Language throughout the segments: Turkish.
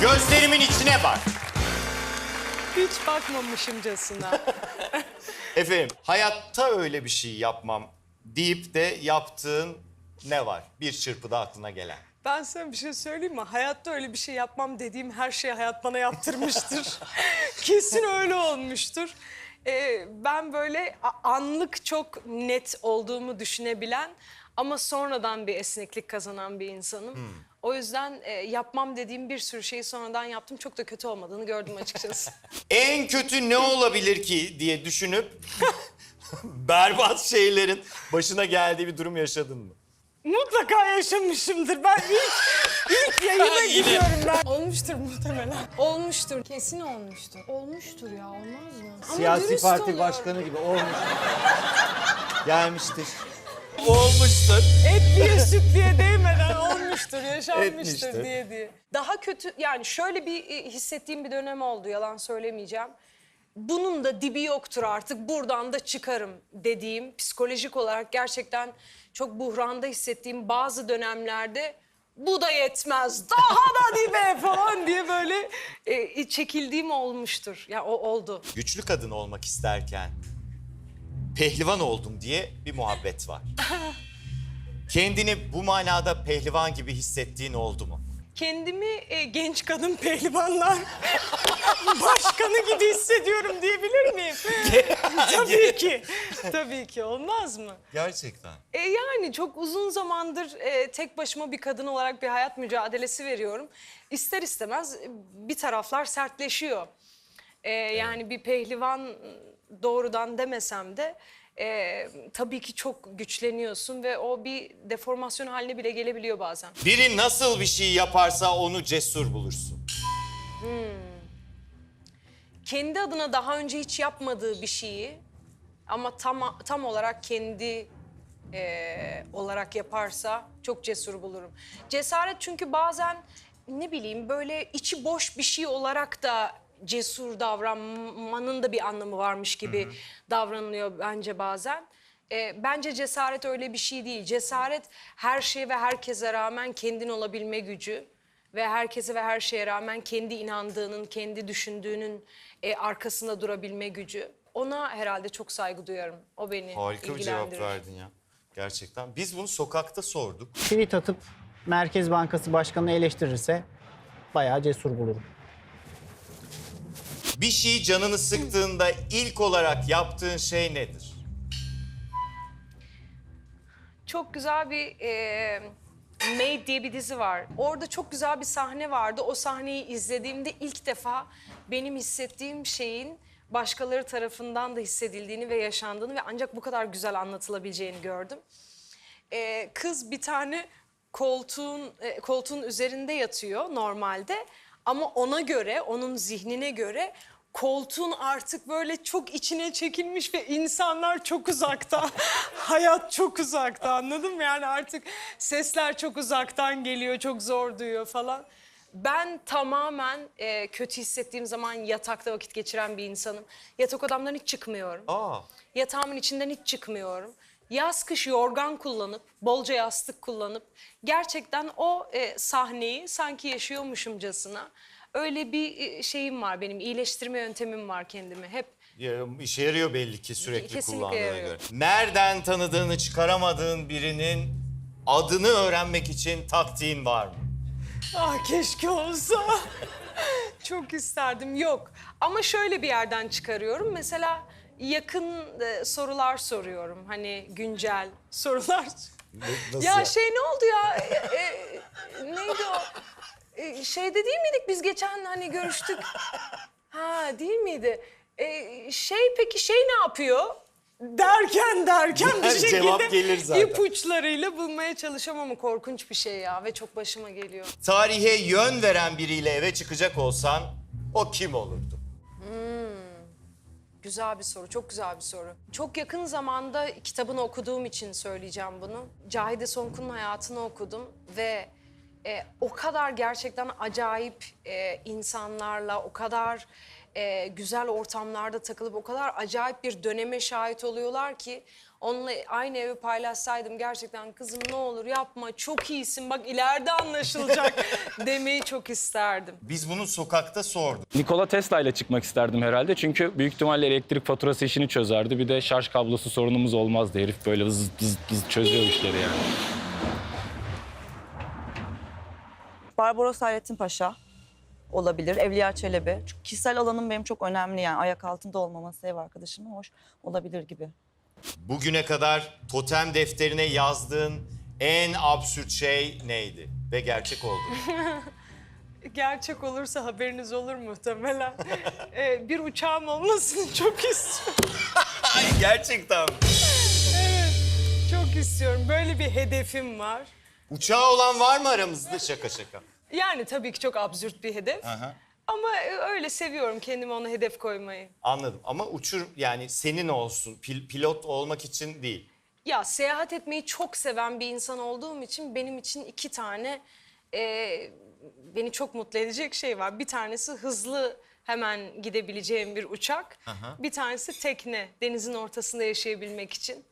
Gözlerimin içine bak. Hiç bakmamışımcasına. Efendim hayatta öyle bir şey yapmam deyip de yaptığın ne var? Bir çırpıda aklına gelen. Ben sana bir şey söyleyeyim mi? Hayatta öyle bir şey yapmam dediğim her şeyi hayat bana yaptırmıştır. Kesin öyle olmuştur. Ee, ben böyle anlık çok net olduğumu düşünebilen ama sonradan bir esneklik kazanan bir insanım. O yüzden e, yapmam dediğim bir sürü şeyi sonradan yaptım. Çok da kötü olmadığını gördüm açıkçası. En kötü ne olabilir ki diye düşünüp berbat şeylerin başına geldiği bir durum yaşadın mı? Mutlaka yaşamışımdır. Ben ilk, ilk yayına gidiyorum ben. Olmuştur muhtemelen. Olmuştur. Kesin olmuştur. Olmuştur ya olmaz mı? Ama Siyasi dürüst parti olun. başkanı gibi olmuş. Gelmiştir. Olmuştur. Etliye sütliye değmeden olmuştur, yaşanmıştır Etmiştir. diye diye. Daha kötü yani şöyle bir e, hissettiğim bir dönem oldu yalan söylemeyeceğim. Bunun da dibi yoktur artık buradan da çıkarım dediğim psikolojik olarak gerçekten çok buhranda hissettiğim bazı dönemlerde bu da yetmez daha da dibe falan diye böyle e, çekildiğim olmuştur. Ya o oldu. Güçlü kadın olmak isterken pehlivan oldum diye bir muhabbet var. Kendini bu manada pehlivan gibi hissettiğin oldu mu? Kendimi e, genç kadın pehlivanlar başkanı gibi hissediyorum diyebilir miyim? Tabii ki. Tabii ki olmaz mı? Gerçekten. E, yani çok uzun zamandır e, tek başıma bir kadın olarak bir hayat mücadelesi veriyorum. İster istemez e, bir taraflar sertleşiyor. E, yani bir pehlivan doğrudan demesem de e, tabii ki çok güçleniyorsun ve o bir deformasyon haline bile gelebiliyor bazen. Biri nasıl bir şey yaparsa onu cesur bulursun. kendi adına daha önce hiç yapmadığı bir şeyi ama tam tam olarak kendi eee, olarak yaparsa çok cesur bulurum. Cesaret çünkü bazen ne bileyim böyle içi boş bir şey olarak da cesur davranmanın da bir anlamı varmış gibi davranılıyor bence bazen. Eee, bence cesaret öyle bir şey değil. Cesaret her şeye ve herkese rağmen kendin olabilme gücü ve herkese ve her şeye rağmen kendi inandığının, kendi düşündüğünün e, arkasında durabilme gücü. Ona herhalde çok saygı duyarım. O beni Harika bir cevap verdin ya. Gerçekten. Biz bunu sokakta sorduk. tweet atıp Merkez Bankası Başkanı'nı eleştirirse bayağı cesur bulurum. Bir şey canını sıktığında ilk olarak yaptığın şey nedir? Çok güzel bir e, Made diye bir dizi var. Orada çok güzel bir sahne vardı. O sahneyi izlediğimde ilk defa benim hissettiğim şeyin başkaları tarafından da hissedildiğini ve yaşandığını ve ancak bu kadar güzel anlatılabileceğini gördüm. Ee, kız bir tane koltuğun e, koltuğun üzerinde yatıyor normalde ama ona göre, onun zihnine göre koltuğun artık böyle çok içine çekilmiş ve insanlar çok uzakta. Hayat çok uzakta anladın mı? Yani artık sesler çok uzaktan geliyor, çok zor duyuyor falan. Ben tamamen e, kötü hissettiğim zaman yatakta vakit geçiren bir insanım. Yatak odamdan hiç çıkmıyorum. Aa. Yatağımın içinden hiç çıkmıyorum. Yaz kış yorgan kullanıp, bolca yastık kullanıp gerçekten o e, sahneyi sanki yaşıyormuşumcasına öyle bir e, şeyim var benim, iyileştirme yöntemim var kendimi. Hep Ya, işe yarıyor belli ki sürekli Kesinlikle kullandığına yarıyor. göre. Nereden tanıdığını çıkaramadığın birinin adını öğrenmek için taktiğin var mı? ah keşke olsa. Çok isterdim. Yok. Ama şöyle bir yerden çıkarıyorum. Mesela yakın e, sorular soruyorum. Hani güncel sorular. Nasıl ya, şey ne oldu ya? E, e, neydi o? E, şeyde değil miydik biz geçen hani görüştük? Ha değil miydi? E, şey peki şey ne yapıyor? Derken derken bir Yani şekilde cevap gelir zaten. ipuçlarıyla bulmaya çalışamam ama korkunç bir şey ya ve çok başıma geliyor. Tarihe yön veren biriyle eve çıkacak olsan o kim olurdu? Güzel bir soru, çok güzel bir soru. Çok yakın zamanda kitabını okuduğum için söyleyeceğim bunu. Cahide Sonkun'un hayatını okudum ve e, o kadar gerçekten acayip e, insanlarla, o kadar e, güzel ortamlarda takılıp o kadar acayip bir döneme şahit oluyorlar ki onunla aynı evi paylaşsaydım gerçekten kızım ne olur yapma çok iyisin bak ileride anlaşılacak demeyi çok isterdim. Biz bunu sokakta sorduk. Nikola Tesla ile çıkmak isterdim herhalde. Çünkü büyük ihtimalle elektrik faturası işini çözerdi. Bir de şarj kablosu sorunumuz olmazdı. Herif böyle hız hız hız çözüyor işleri yani. Barbaros Hayrettin Paşa olabilir. Evliya Çelebi. Çünkü kişisel alanım benim çok önemli yani. Ayak altında olmaması ev arkadaşımın hoş olabilir gibi. Bugüne kadar totem defterine yazdığın en absürt şey neydi? Ve gerçek oldu. Gerçek olursa haberiniz olur muhtemelen. Ee, bir uçağım olmasını çok istiyorum. Ay gerçekten. mi? Çok istiyorum. Böyle bir hedefim var. Uçağı olan var mı aramızda? Şaka şaka. Yani tabii ki çok absürt bir hedef. Aha. Ama öyle seviyorum kendime ona hedef koymayı. Anladım ama uçur yani senin olsun pil- pilot olmak için değil. Ya seyahat etmeyi çok seven bir insan olduğum için benim için iki tane e, beni çok mutlu edecek şey var. Bir tanesi hızlı hemen gidebileceğim bir uçak. Bir tanesi tekne denizin ortasında yaşayabilmek için.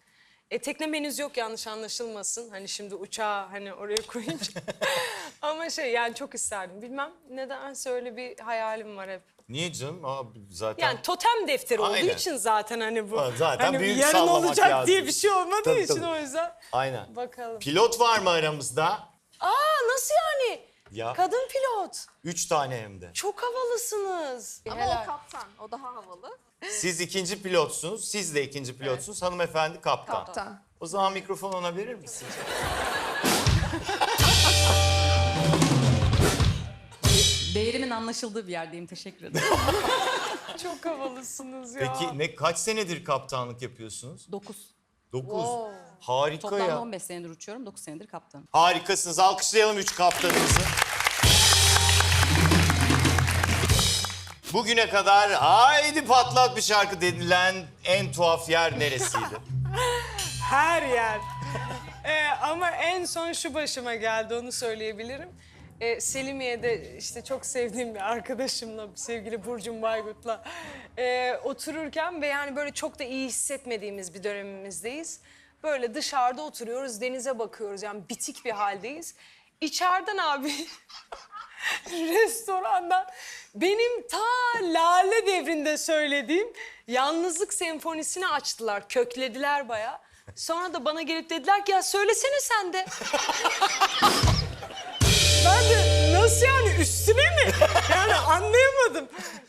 E, teknem henüz yok yanlış anlaşılmasın. Hani şimdi uçağı hani oraya koyunca. Ama şey yani çok isterdim. Bilmem nedense öyle bir hayalim var hep. Niye canım? Aa, zaten Yani totem defteri olduğu Aynen. için zaten hani bu. Ha, zaten hani büyük yarın sallamak olacak lazım. diye bir şey olmadığı Tabii, için tabii. o yüzden. aynen. Bakalım. Pilot var mı aramızda? Aa nasıl yani? Ya. Kadın pilot. Üç tane hem de. Çok havalısınız. Ama o kaptan, o daha havalı. Siz ikinci pilotsunuz, siz de ikinci pilotsunuz. Hanımefendi kaptan. Kaptan. O zaman mikrofon ona verir misin? Değerimin anlaşıldığı bir yerdeyim. Teşekkür ederim. Çok havalısınız ya. Peki ne kaç senedir kaptanlık yapıyorsunuz? 9. Dokuz. Harika Toplamda ya. 15 senedir uçuyorum. 9 senedir kaptanım. Harikasınız. Alkışlayalım üç kaptanımızı. Bugüne kadar haydi patlat bir şarkı denilen en tuhaf yer neresiydi? Her yer. Ee, ama en son şu başıma geldi onu söyleyebilirim. Ee, Selimiye'de işte çok sevdiğim bir arkadaşımla, sevgili Burcum Baygut'la e, otururken ve yani böyle çok da iyi hissetmediğimiz bir dönemimizdeyiz. Böyle dışarıda oturuyoruz, denize bakıyoruz yani bitik bir haldeyiz. İçeriden abi restorandan benim ta Lale devrinde söylediğim Yalnızlık Senfonisi'ni açtılar, köklediler bayağı. Sonra da bana gelip dediler ki ya söylesene sen de. ben de nasıl yani üstüne mi? Yani anlayamadım.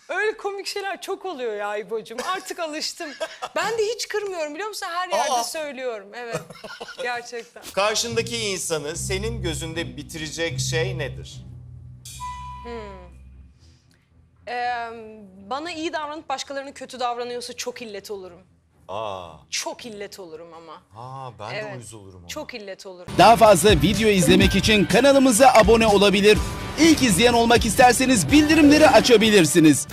Öyle komik şeyler çok oluyor ya İbo'cum. Artık alıştım. Ben de hiç kırmıyorum biliyor musun? Her yerde Aa. söylüyorum. Evet. Gerçekten. Karşındaki insanı senin gözünde bitirecek şey nedir? Ee, bana iyi davranıp başkalarına kötü davranıyorsa çok illet olurum. Aa, Çok illet olurum ama. aa ben de Evet. uyuz olurum. ona. Çok illet olurum. Daha fazla video izlemek için kanalımıza abone olabilir. İlk izleyen olmak isterseniz bildirimleri açabilirsiniz.